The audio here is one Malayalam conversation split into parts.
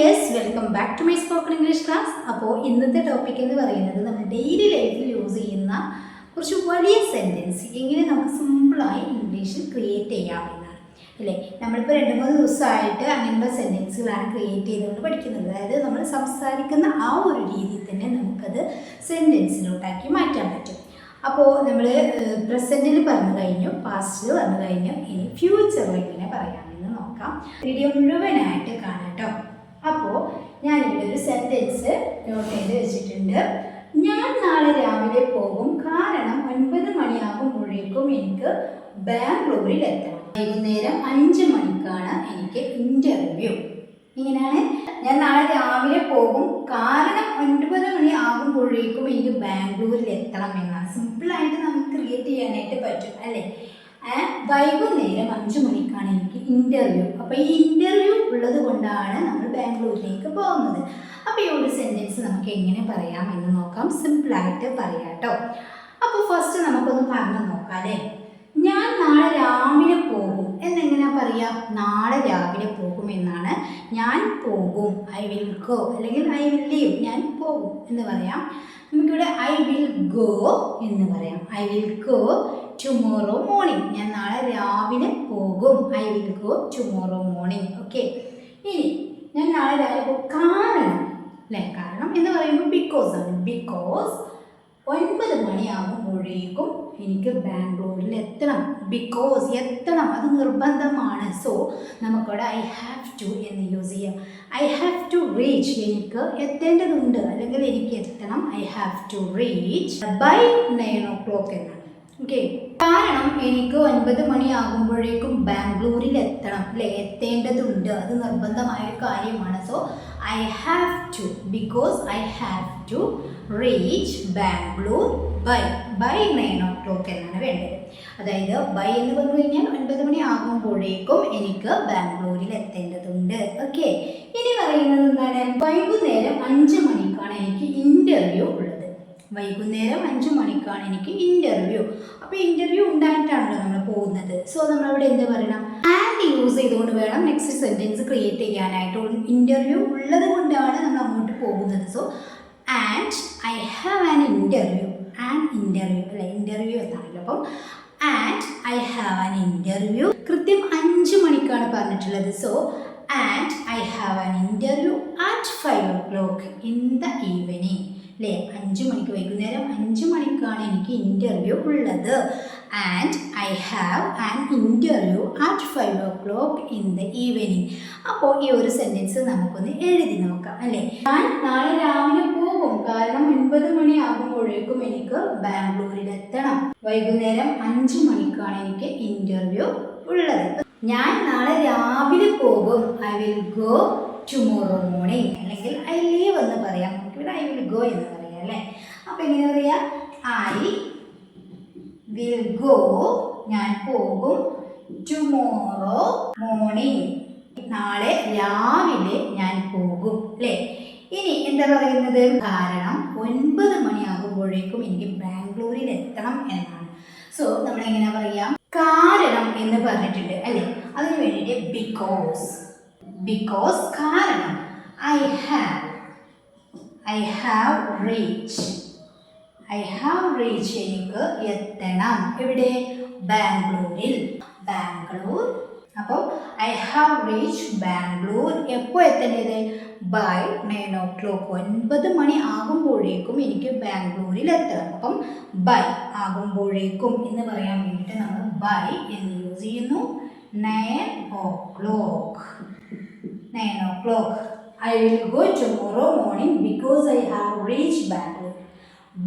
Dears welcome back to my spoken English class. അപ്പോൾ ഇന്നത്തെ ടോപ്പിക് എന്ന് പറയുന്നത് നമ്മൾ ഡെയിലി ലൈഫിൽ യൂസ് ചെയ്യുന്ന കുറച്ച് വലിയ സെന്റൻസ് എങ്ങനെ നമുക്ക് സിമ്പിളായി ഇംഗ്ലീഷിൽ ക്രിയേറ്റ് ചെയ്യാം എന്നാണ്. അല്ലേ? നമ്മളിപ്പോൾ രണ്ട് മൂന്ന് ദിവസമായിട്ട് അങ്ങനെയുള്ള സെന്റൻസുകളാണ് ക്രിയേറ്റ് ചെയ്തുകൊണ്ട് പഠിക്കുന്നത്. അതായത് നമ്മൾ സംസാരിക്കുന്ന ആ ഒരു രീതിയിൽ തന്നെ നമുക്കത് സെന്റൻസിലോട്ടാക്കി മാറ്റാൻ പറ്റും. അപ്പോൾ നമ്മൾ പ്രസന്റിൽ പറഞ്ഞു കഴിഞ്ഞു പാസ്റ്റിൽ പറഞ്ഞു കഴിഞ്ഞു ഇനി ഫ്യൂച്ചറിൽ എങ്ങനെ പറയാമെന്ന് നോക്കാം. വീഡിയോ മുഴുവനായിട്ട് കാണാം കേട്ടോ അപ്പോൾ ഇവിടെ ഒരു സെന്റൻസ് നോട്ട് ചെയ്ത് വെച്ചിട്ടുണ്ട്. ഞാൻ നാളെ രാവിലെ പോകും. കാരണം ഒൻപത് മണിയാകുമ്പോഴേക്കും എനിക്ക് ബാംഗ്ലൂരിൽ എത്തണം. വൈകുന്നേരം അഞ്ച് മണിക്കാണ് എനിക്ക് ഇന്റർവ്യൂ ഇങ്ങനെയാണ്. ഞാൻ നാളെ രാവിലെ പോകും. കാരണം ഒൻപത് മണി ആകുമ്പോഴേക്കും എനിക്ക് ബാംഗ്ലൂരിൽ എത്തണം എന്നാണ്. സിമ്പിളായിട്ട് നമുക്ക് ക്രിയേറ്റ് ചെയ്യാനായിട്ട് പറ്റും അല്ലേ? വൈകുന്നേരം അഞ്ച് മണിക്കാണ് എനിക്ക് ഇന്റർവ്യൂ അപ്പോൾ ഈ ഇന്റർവ്യൂ ഉള്ളത് കൊണ്ടാണ് നമ്മൾ ബാംഗ്ലൂരിലേക്ക് പോകുന്നത്. അപ്പോൾ ഈ ഒരു സെന്റൻസ് നമുക്ക് എങ്ങനെ പറയാം എന്ന് നോക്കാം. സിമ്പിൾ ആയിട്ട് പറയാട്ടോ അപ്പോൾ ഫസ്റ്റ് നമുക്കൊന്ന് പറഞ്ഞു നോക്കാം അല്ലേ? ഞാൻ നാളെ രാവിലെ പോകും. എന്നെങ്ങനെയാ പറയാം? നാളെ രാവിലെ പോകും എന്നാണ് ഞാൻ പോകും. ഐ വിൽ ഗോ അല്ലെങ്കിൽ ഐ വിൽ ലീവ് ഞാൻ പോകും എന്ന് പറയാം. നമുക്കിവിടെ ഐ വിൽ ഗോ എന്ന് പറയാം. I will go tomorrow morning ഞാൻ നാളെ രാവിലെ പോകും. I will go tomorrow morning okay ഇനി ഞാൻ നാളെ രാവിലെ പോകും. കാരണം അല്ലേ? കാരണം എന്ന് പറയുമ്പോൾ ബിക്കോസ് ആണ്. ബിക്കോസ് ഒൻപത് മണിയാകുമ്പോഴേക്കും എനിക്ക് ബാംഗ്ലൂരിൽ എത്തണം. ബിക്കോസ് എത്തണം. അത് നിർബന്ധമാണ്. സോ നമുക്കവിടെ ഐ ഹാവ് ടു എന്ന് യൂസ് ചെയ്യാം. ഐ ഹാവ് ടു റീച്ച് എനിക്ക് എത്തേണ്ടതുണ്ട്. അല്ലെങ്കിൽ എനിക്ക് എത്തണം. I have to reach by nine o'clock എന്നാണ്. ഓക്കെ കാരണം എനിക്ക് ഒൻപത് മണിയാകുമ്പോഴേക്കും ബാംഗ്ലൂരിൽ എത്തണം അല്ലെ? എത്തേണ്ടതുണ്ട്. അത് നിർബന്ധമായ ഒരു കാര്യമാണ്. So I have to because I have to reach Bangalore by by nine o'clock എന്നാണ് വേണ്ടത്. അതായത് ബൈ എന്ന് പറഞ്ഞു കഴിഞ്ഞാൽ ഒൻപത് മണി ആകുമ്പോഴേക്കും എനിക്ക് ബാംഗ്ലൂരിൽ എത്തേണ്ടതുണ്ട്. ഓക്കെ ഇനി പറയുന്നത് എന്താണ്? വൈകുന്നേരം അഞ്ച് മണിക്കാണ് എനിക്ക് ഇന്റർവ്യൂ ഉള്ളത്. വൈകുന്നേരം അഞ്ച് മണിക്കാണ് എനിക്ക് ഇന്റർവ്യൂ അപ്പോൾ ഇന്റർവ്യൂ ഉണ്ടായിട്ടാണല്ലോ നമ്മൾ പോകുന്നത്. സോ നമ്മൾ നമ്മളവിടെ എന്ത് പറയണം? ആൻഡ് യൂസ് ചെയ്തുകൊണ്ട് വേണം നെക്സ്റ്റ് സെന്റൻസ് ക്രിയേറ്റ് ചെയ്യാനായിട്ട്. ഇന്റർവ്യൂ ഉള്ളത് കൊണ്ടാണ് നമ്മൾ അങ്ങോട്ട് പോകുന്നത്. So and I have an interview and interview അല്ലെ? ഇന്റർവ്യൂ എന്നാണല്ലോ. അപ്പം and I have an interview കൃത്യം അഞ്ച് മണിക്കാണ് പറഞ്ഞിട്ടുള്ളത്. So and I have an interview at five o'clock in the evening അല്ലേ? അഞ്ച് മണിക്ക് വൈകുന്നേരം അഞ്ച് മണിക്കാണ് എനിക്ക് ഇന്റർവ്യൂ ഉള്ളത്. And I have an interview at five o'clock in the evening അപ്പോൾ ഈ ഒരു സെന്റൻസ് നമുക്കൊന്ന് എഴുതി നോക്കാം അല്ലേ? ഞാൻ നാളെ രാവിലെ പോകും. കാരണം ഒൻപത് മണി ആകുമ്പോഴേക്കും എനിക്ക് ബാംഗ്ലൂരിൽ എത്തണം. വൈകുന്നേരം അഞ്ച് മണിക്കാണ് എനിക്ക് ഇന്റർവ്യൂ ഉള്ളത്. ഞാൻ നാളെ രാവിലെ പോകും. I will go tomorrow morning അല്ലെങ്കിൽ ഐ ലീവ് എന്ന് പറയാം. നമുക്കിവിടെ ഐ വിൽ ഗോ എന്ന് പറയാം അല്ലേ? അപ്പം എങ്ങനെ പറയാ? ഐ വിൽ ഗോ ഞാൻ പോകും ടുമോറോ മോർണിംഗ് നാളെ രാവിലെ ഞാൻ പോകും അല്ലേ? ഇനി എന്താ പറയുന്നത്? കാരണം ഒൻപത് മണിയാകുമ്പോഴേക്കും എനിക്ക് ബാംഗ്ലൂരിൽ എത്തണം എന്നാണ്. സോ നമ്മൾ എങ്ങനെ പറയാം? കാരണം എന്ന് പറഞ്ഞിട്ടുണ്ട് അല്ലേ? അതിനു വേണ്ടിയിട്ട് ബിക്കോസ് ബിക്കോസ് കാരണം I have I have reach I have reach എനിക്ക് എത്തണം. എവിടെ? ബാംഗ്ലൂരിൽ. ബാംഗ്ലൂർ. അപ്പോൾ ഐ ഹാവ് റീച്ച് ബാംഗ്ലൂർ. എപ്പോൾ എത്തേണ്ടത്? ബൈ നയൻ ഓ ക്ലോക്ക് ഒൻപത് മണി ആകുമ്പോഴേക്കും എനിക്ക് ബാംഗ്ലൂരിൽ എത്തണം. അപ്പം ബൈ ആകുമ്പോഴേക്കും എന്ന് പറയാൻ വേണ്ടിയിട്ട് നമ്മൾ ബൈ എന്ന് യൂസ് ചെയ്യുന്നു? Nine o'clock nine o'clock I will go tomorrow morning because I have reached Bangalore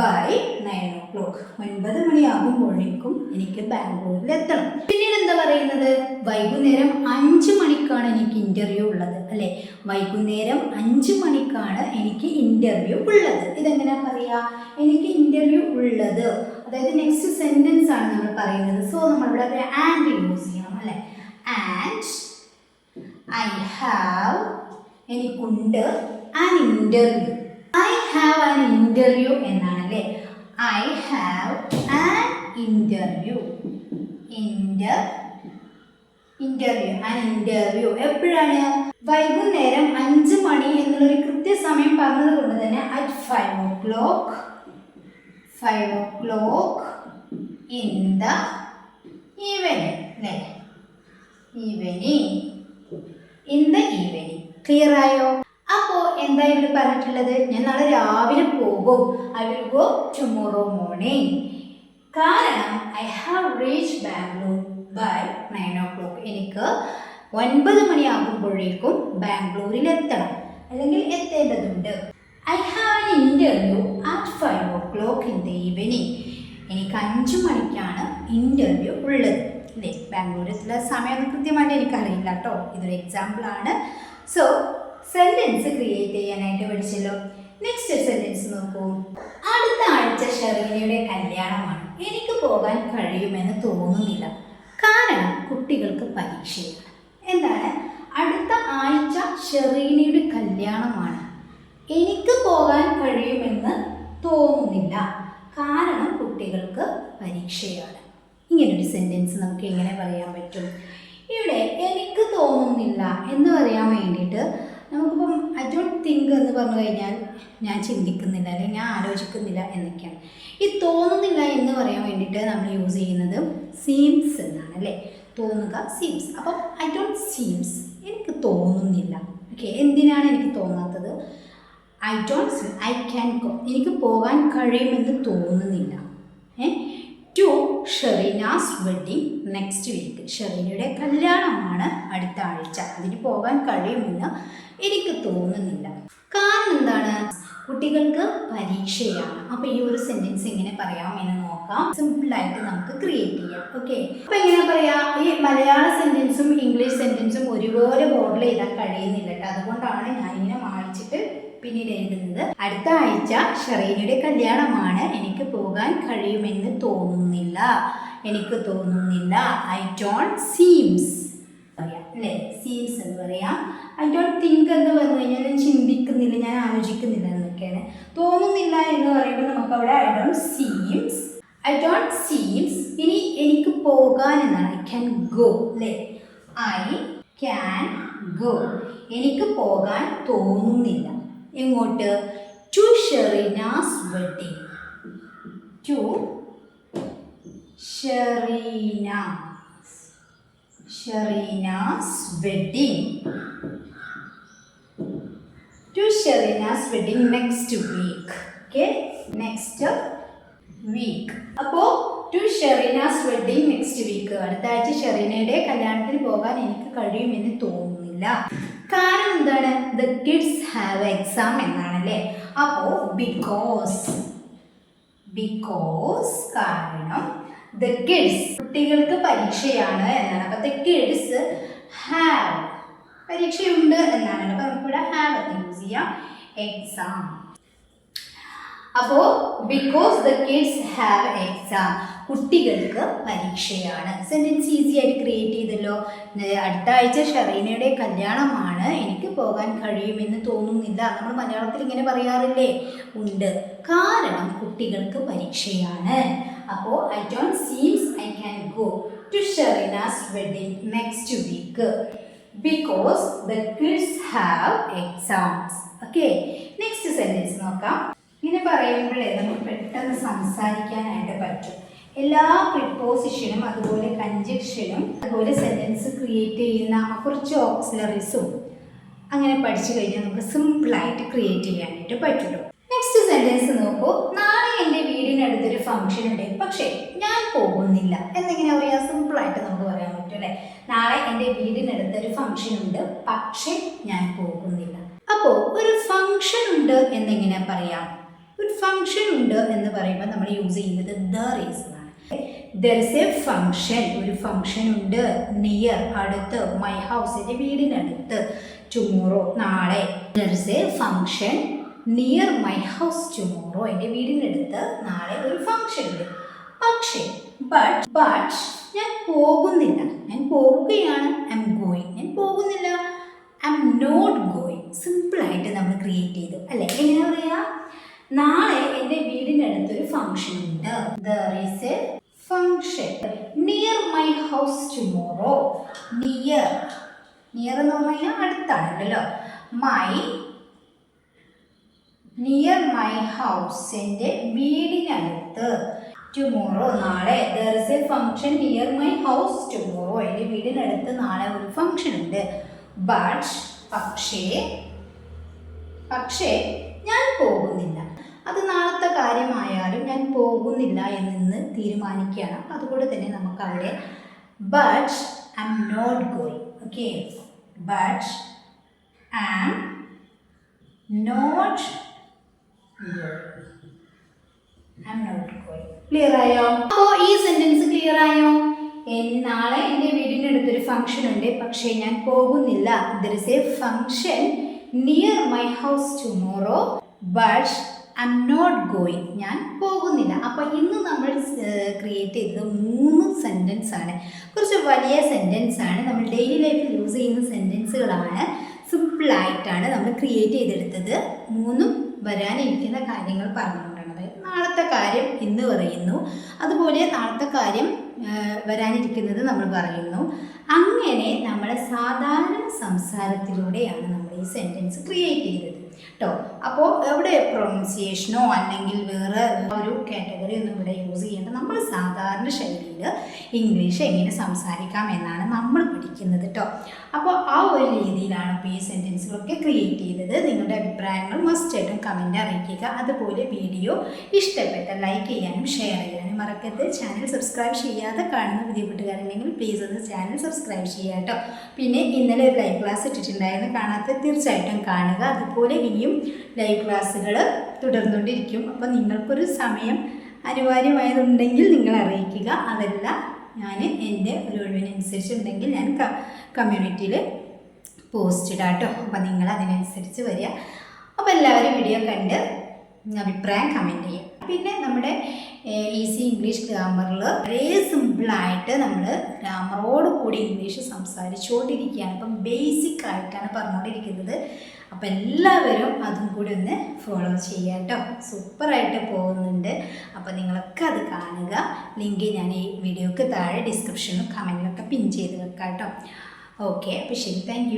by nine o'clock ഒൻപത് മണിയാകുമ്പോഴേക്കും എനിക്ക് ബാംഗ്ലൂരിൽ എത്തണം. പിന്നീട് എന്താ പറയുന്നത്? വൈകുന്നേരം അഞ്ച് മണിക്കാണ് എനിക്ക് ഇന്റർവ്യൂ ഉള്ളത് അല്ലേ? വൈകുന്നേരം അഞ്ച് മണിക്കാണ് എനിക്ക് ഇന്റർവ്യൂ ഉള്ളത്. ഇതെങ്ങനെ പറയുക എനിക്ക് ഇന്റർവ്യൂ ഉള്ളത് അതായത് നെക്സ്റ്റ് സെന്റൻസ് ആണ് നമ്മൾ പറയുന്നത്. സോ നമ്മളിവിടെ ആൻഡ് യൂസ് ചെയ്യണം അല്ലേ? ആൻഡ് ഐ ഹാവ് എനിക്കുണ്ട്. An interview I have an interview എന്നാണ് അല്ലേ I have an interview inter interview an interview എപ്പോഴാണ്? വൈകുന്നേരം അഞ്ച് മണി എന്നുള്ളൊരു കൃത്യസമയം പറഞ്ഞത് കൊണ്ട് തന്നെ at five o'clock five o'clock in the evening അല്ലേ evening in the evening clear ആയോ അപ്പോ എന്താ ഇവിടെ പറഞ്ഞിട്ടുള്ളത്? ഞാൻ നാളെ രാവിലെ പോകും. I will go tomorrow morning കാരണം I have reach Bangalore by nine o'clock എനിക്ക് ഒൻപത് മണിയാകുമ്പോഴേക്കും ബാംഗ്ലൂരിൽ എത്തണം. അല്ലെങ്കിൽ എത്തേണ്ടതുണ്ട്. I have an interview at five o'clock in the evening എനിക്ക് അഞ്ച് മണിക്കാണ് ഇന്റർവ്യൂ ഉള്ളത്. അല്ലേ ബാംഗ്ലൂരിലെ സമയം കൃത്യമായിട്ട് എനിക്കറിയില്ല കേട്ടോ. ഇതൊരു എക്സാമ്പിളാണ് സോ സെന്റൻസ് ക്രിയേറ്റ് ചെയ്യാനായിട്ട് പഠിച്ചല്ലോ. നെക്സ്റ്റ് സെന്റൻസ് നോക്കൂ. അടുത്ത ആഴ്ച ഷെറീനയുടെ കല്യാണമാണ്. എനിക്ക് പോകാൻ കഴിയുമെന്ന് തോന്നുന്നില്ല. കാരണം കുട്ടികൾക്ക് പരീക്ഷയാണ്. എന്താണ്? അടുത്ത ആഴ്ച ഷെറീനയുടെ കല്യാണമാണ്. എനിക്ക് പോകാൻ കഴിയുമെന്ന് തോന്നുന്നില്ല. കാരണം കുട്ടികൾക്ക് പരീക്ഷയാണ്. ഇങ്ങനൊരു സെന്റൻസ് നമുക്ക് എങ്ങനെ പറയാൻ പറ്റും? ഇവിടെ എനിക്ക് തോന്നുന്നില്ല. എന്ന് പറയാൻ വേണ്ടിയിട്ട് നമുക്കിപ്പം ഐ ഡോണ്ട് തിങ്ക് എന്ന് പറഞ്ഞു കഴിഞ്ഞാൽ ഞാൻ ചിന്തിക്കുന്നില്ല അല്ലെങ്കിൽ ഞാൻ ആലോചിക്കുന്നില്ല എന്നൊക്കെയാണ്. ഈ തോന്നുന്നില്ല എന്ന് പറയാൻ വേണ്ടിയിട്ട് നമ്മൾ യൂസ് ചെയ്യുന്നത് സീംസ് എന്നാണ് അല്ലേ? തോന്നുക സീംസ് അപ്പം ഐ ഡോണ്ട് സീംസ് എനിക്ക് തോന്നുന്നില്ല. ഓക്കെ എന്തിനാണ് എനിക്ക് തോന്നാത്തത്? I don't I can go എനിക്ക് പോകാൻ കഴിയുമെന്ന് തോന്നുന്നില്ല. ഏ? To Shereena's wedding next week ഷെറീനയുടെ കല്യാണമാണ് അടുത്ത ആഴ്ച. അതിന് പോകാൻ കഴിയുമെന്ന് എനിക്ക് തോന്നുന്നില്ല. കാരണം എന്താണ്? കുട്ടികൾക്ക് പരീക്ഷയാണ്. അപ്പൊ ഈ ഒരു സെന്റൻസ് എങ്ങനെ പറയാം എന്ന് നോക്കാം. സിമ്പിൾ ആയിട്ട് നമുക്ക് ക്രിയേറ്റ് ചെയ്യാം. ഓക്കെ അപ്പൊ എങ്ങനെ പറയാ? ഈ മലയാള സെന്റൻസും ഇംഗ്ലീഷ് സെന്റൻസും ഒരുപോലെ ബോർഡിൽ എഴുതാൻ കഴിയുന്നില്ല കേട്ടോ. അതുകൊണ്ടാണ് ഇങ്ങനെ മായ്ച്ചിട്ട് പിന്നീട് എഴുതുന്നത് അടുത്ത ആഴ്ച ഷറീനയുടെ കല്യാണമാണ്. എനിക്ക് പോകാൻ കഴിയുമെന്ന് തോന്നുന്നില്ല. എനിക്ക് തോന്നുന്നില്ല. I don't seems. അല്ലേ? സീംസ് എന്ന് പറയാം. ഐ ഡോണ്ട് തിങ്ക് എന്ന് പറഞ്ഞു കഴിഞ്ഞാൽ ഞാൻ ചിന്തിക്കുന്നില്ല ഞാൻ ആലോചിക്കുന്നില്ല എന്നൊക്കെയാണ്. തോന്നുന്നില്ല എന്ന് പറയുമ്പോൾ നമുക്ക് അവിടെ I don't seems. I don't seems. ഇനി എനിക്ക് പോകാൻ എന്നാണ് ഐ ക്യാൻ ഗോ. അല്ലേ? I can go. എനിക്ക് പോകാൻ തോന്നുന്നില്ല. എങ്ങോട്ട്? To Shereena's wedding to Shereena Shereena's wedding to Shereena's wedding next week okay next week അപ്പോൾ to Shereena's wedding next week അടുത്ത ആഴ്ച ഷെറീനയുടെ കല്യാണത്തിന് പോകാൻ എനിക്ക് കഴിയുമെന്ന് തോന്നുന്നില്ല കാരണം എന്താണ്? ദ കിഡ്സ് ഹാവ് എക്സാം എന്നാണ് എന്നാണല്ലേ? അപ്പോൾ ബിക്കോസ് ബിക്കോസ് കാരണം ദ കിഡ്സ് കുട്ടികൾക്ക് പരീക്ഷയാണ് എന്നാണ്. അപ്പോൾ ദ കിഡ്സ് ഹാവ് പരീക്ഷയുണ്ട് എന്നാണ്. അപ്പോൾ നമുക്കിവിടെ ഹാവ് എന്ന് യൂസ് ചെയ്യാം. എക്സാം അപ്പോൾ because the kids have exam കുട്ടികൾക്ക് പരീക്ഷയാണ്. സെന്റൻസ് ഈസി ആയിട്ട് ക്രിയേറ്റ് ചെയ്തല്ലോ. അടുത്ത ആഴ്ച ഷറീനയുടെ കല്യാണമാണ്. എനിക്ക് പോകാൻ കഴിയുമെന്ന് തോന്നുന്നില്ല. നമ്മൾ മലയാളത്തിൽ ഇങ്ങനെ പറയാറില്ലേ? ഉണ്ട്. കാരണം കുട്ടികൾക്ക് പരീക്ഷയാണ്. അപ്പോൾ I don't seems I can go to Shereena's wedding next week because the kids have exams okay next sentence നോക്കാം. ഇങ്ങനെ പറയുമ്പോഴേ നമുക്ക് പെട്ടെന്ന് സംസാരിക്കാനായിട്ട് പറ്റും. എല്ലാ പ്രിപ്പോസിഷനും അതുപോലെ കഞ്ചക്ഷനും അതുപോലെ സെന്റൻസ് ക്രിയേറ്റ് ചെയ്യുന്ന കുറച്ച് ഓക്സിലറീസും അങ്ങനെ പഠിച്ചു കഴിഞ്ഞാൽ നമുക്ക് സിമ്പിളായിട്ട് ക്രിയേറ്റ് ചെയ്യാനായിട്ട് പറ്റുള്ളൂ. നെക്സ്റ്റ് സെന്റൻസ് നോക്കൂ. നാളെ എന്റെ വീടിനടുത്തൊരു ഫംഗ്ഷൻ ഉണ്ട്. പക്ഷേ ഞാൻ പോകുന്നില്ല. എന്നിങ്ങനെ പറയാ സിമ്പിളായിട്ട് നമുക്ക് പറയാൻ പറ്റും അല്ലേ? നാളെ എന്റെ വീടിനടുത്തൊരു ഫംഗ്ഷൻ ഉണ്ട്. പക്ഷേ ഞാൻ പോകുന്നില്ല. അപ്പോൾ ഒരു ഫംഗ്ഷൻ ഉണ്ട് എന്നെങ്ങനെ പറയാം? ഒരു ഫംഗ്ഷൻ ഉണ്ട് എന്ന് പറയുമ്പോൾ നമ്മൾ യൂസ് ചെയ്യുന്നത് ദ റീസൺ ദർ ഫംഗ്ഷൻ ഒരു ഫംഗ്ഷൻ ഉണ്ട് നിയർ അടുത്ത് മൈ ഹൗസ് എന്റെ വീടിനടുത്ത് ടുമോറോ നാളെ. There a function near my house tomorrow എന്റെ വീടിനടുത്ത് നാളെ ഒരു ഫംഗ്ഷൻ ഉണ്ട്. പക്ഷേ ബട്ട് ബട്ട് ഞാൻ പോകുന്നില്ല. ഞാൻ പോവുകയാണ്. ഐ എം ഗോയിങ് ഞാൻ പോകുന്നില്ല. ഐ എം നോട്ട് ഗോയിങ് സിമ്പിളായിട്ട് നമ്മൾ ക്രിയേറ്റ് ചെയ്തു. അല്ലേ? എങ്ങനെ പറയാ നാളെ എന്റെ ഒരു ഫംഗ്ഷൻ ഉണ്ട്. There is a function near my house tomorrow near near എന്ന് പറഞ്ഞാൽ അടുത്താണല്ലോ മൈ നിയർ മൈ ഹൗസ് എന്റെ വീടിനടുത്ത് ടുമോറോ നാളെ. There is a function near my house tomorrow എന്റെ വീടിനടുത്ത് നാളെ ഒരു ഫംഗ്ഷൻ ഉണ്ട്. ബട്ട് പക്ഷേ പക്ഷേ ഞാൻ പോകുന്നില്ല. അത് നാളത്തെ കാര്യമായാലും ഞാൻ പോകുന്നില്ല എന്ന് തീരുമാനിക്കുകയാണ്. അതുകൊണ്ട് തന്നെ നമുക്ക് അവിടെ but I'm not going okay but I am not I'm not going clear ആയോ? അപ്പോൾ ഈ സെന്റൻസ് ക്ലിയർ ആയോ? നാളെ എന്റെ വീടിന്റെ അടുത്തൊരു ഫംഗ്ഷൻ ഉണ്ട്. പക്ഷേ ഞാൻ പോകുന്നില്ല. There is a function near my house tomorrow but I'm not going ഞാൻ പോകുന്നില്ല. അപ്പോൾ ഇന്ന് നമ്മൾ ക്രിയേറ്റ് ചെയ്തത് മൂന്ന് സെന്റൻസ് ആണ്. കുറച്ച് വലിയ സെന്റൻസ് ആണ്. നമ്മൾ ഡെയിലി ലൈഫിൽ യൂസ് ചെയ്യുന്ന സെന്റൻസുകളാണ് സിമ്പിളായിട്ടാണ് നമ്മൾ ക്രിയേറ്റ് ചെയ്തെടുത്തത്. മൂന്നും വരാനിരിക്കുന്ന കാര്യങ്ങൾ പറഞ്ഞുകൊണ്ടാണ്. അതായത് നാളത്തെ കാര്യം ഇന്ന് പറയുന്നു. അതുപോലെ നാളത്തെ കാര്യം വരാനിരിക്കുന്നത് നമ്മൾ പറയുന്നു. അങ്ങനെ നമ്മൾ സാധാരണ സംസാരത്തിലൂടെയാണ് നമ്മൾ ഈ സെന്റൻസ് ക്രിയേറ്റ് ചെയ്തത്. കേട്ടോ. അപ്പോൾ എവിടെ പ്രൊണൗൺസിയേഷനോ അല്ലെങ്കിൽ വേറെ ഒരു കാറ്റഗറി ഒന്നും ഇവിടെ യൂസ് ചെയ്യേണ്ട. നമ്മൾ സാധാരണ ശൈലിയിൽ ഇംഗ്ലീഷ് എങ്ങനെ സംസാരിക്കാം എന്നാണ് നമ്മൾ പഠിക്കുന്നത് കേട്ടോ അപ്പോൾ ആ ഒരു രീതിയിലാണ് ഇപ്പോൾ ഈ സെന്റൻസുകളൊക്കെ ക്രിയേറ്റ് ചെയ്തത്. നിങ്ങളുടെ അഭിപ്രായങ്ങൾ മസ്റ്റായിട്ടും കമന്റ് അറിയിക്കുക. അതുപോലെ വീഡിയോ ഇഷ്ടപ്പെട്ട ലൈക്ക് ചെയ്യാനും ഷെയർ ചെയ്യാനും മറക്കരുത്. ചാനൽ സബ്സ്ക്രൈബ് ചെയ്യാതെ കാണുന്ന പുതിയ കൂട്ടുകാരുണ്ടെങ്കിൽ പ്ലീസ് ഒന്ന് ചാനൽ സബ്സ്ക്രൈബ് ചെയ്യുക കേട്ടോ പിന്നെ ഇന്നലെ ഒരു ലൈവ് ക്ലാസ് ഇട്ടിട്ടുണ്ടായിരുന്നു. കാണാത്ത തീർച്ചയായിട്ടും കാണുക. അതുപോലെ ഇനിയും ലൈവ് ക്ലാസ്സുകൾ തുടർന്നുകൊണ്ടിരിക്കും. അപ്പോൾ നിങ്ങൾക്കൊരു സമയം അനിവാര്യമായതുണ്ടെങ്കിൽ നിങ്ങൾ അറിയിക്കുക. അതല്ല ഞാൻ എന്റെ ഒരു ഒഴിവിനനുസരിച്ച് ഉണ്ടെങ്കിൽ ഞാൻ കമ്മ്യൂണിറ്റിയിൽ പോസ്റ്റ് ഇടാം കേട്ടോ അപ്പോൾ നിങ്ങൾ അതിനനുസരിച്ച് വരിക. അപ്പോൾ എല്ലാവരും വീഡിയോ കണ്ട് അഭിപ്രായം കമന്റ് ചെയ്യുക. പിന്നെ നമ്മുടെ ഈസി ഇംഗ്ലീഷ് ഗ്രാമറിൽ വളരെ സിമ്പിളായിട്ട് നമ്മൾ ഗ്രാമറോട് കൂടി ഇംഗ്ലീഷ് സംസാരിച്ചുകൊണ്ടിരിക്കുകയാണ്. അപ്പം ബേസിക് ആയിട്ടാണ് പറഞ്ഞുകൊണ്ടിരിക്കുന്നത്. അപ്പം എല്ലാവരും അതും കൂടി ഒന്ന് ഫോളോ ചെയ്യുക കേട്ടോ. സൂപ്പറായിട്ട് പോകുന്നുണ്ട്. അപ്പോൾ നിങ്ങളൊക്കെ അത് കാണുക. ലിങ്ക് ഞാൻ ഈ വീഡിയോക്ക് താഴെ ഡിസ്ക്രിപ്ഷനിലും കമന്റിലൊക്കെ പിൻ ചെയ്ത് വെക്കാം കേട്ടോ. ഓക്കെ അപ്പോൾ ശരി. താങ്ക്